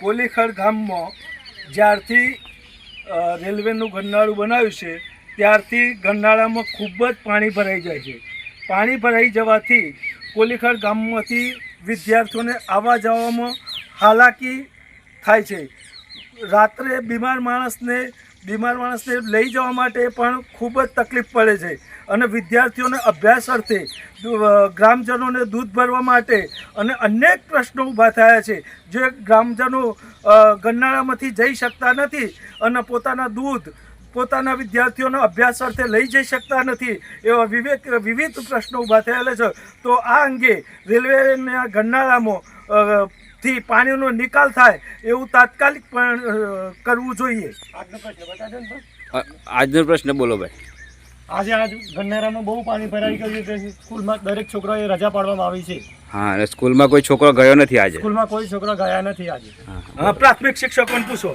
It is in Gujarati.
કોલીખડ ગામમાં જ્યારથી રેલવેનું ગરનાળું બનાવ્યું છે, ત્યારથી ગરનાળામાં ખૂબ જ પાણી ભરાઈ જાય છે. પાણી ભરાઈ જવાથી કોલીખડ ગામમાંથી વિદ્યાર્થીઓને આવવા જવામાં હાલાકી થાય છે. રાત્રે બીમાર માણસને બીમાર માણસને લઈ જવા માટે પણ ખૂબ જ તકલીફ પડે છે. અને વિદ્યાર્થીઓને અભ્યાસ અર્થે ગ્રામજનોને દૂધ ભરવા માટે અને અનેક પ્રશ્નો ઊભા થયા છે. જે ગ્રામજનો ગરનાળામાંથી જઈ શકતા નથી અને પોતાના દૂધ, પોતાના વિદ્યાર્થીઓનો અભ્યાસ અર્થે લઈ જઈ શકતા નથી એવા વિવેક, વિવિધ પ્રશ્નો ઊભા થયેલા છે. તો આ અંગે રેલવેના ગરનાળામાં થી પાણીનો નિકાલ થાય એવું તાત્કાલિક પણ કરવું જોઈએ. આજનો પ્રશ્ન બોલો ભાઈ. આજે આજ ગન્નારામાં બહુ પાણી ભરાઈ ગયું છે સ્કૂલમાં દરેક છોકરાએ રજા પાડવામાં આવી છે. હા અને સ્કૂલમાં કોઈ છોકરો ગયો નથી આજે. સ્કૂલમાં કોઈ છોકરા ગયા નથી આજે. હા. હા પ્રાથમિક શિક્ષકોને પૂછો.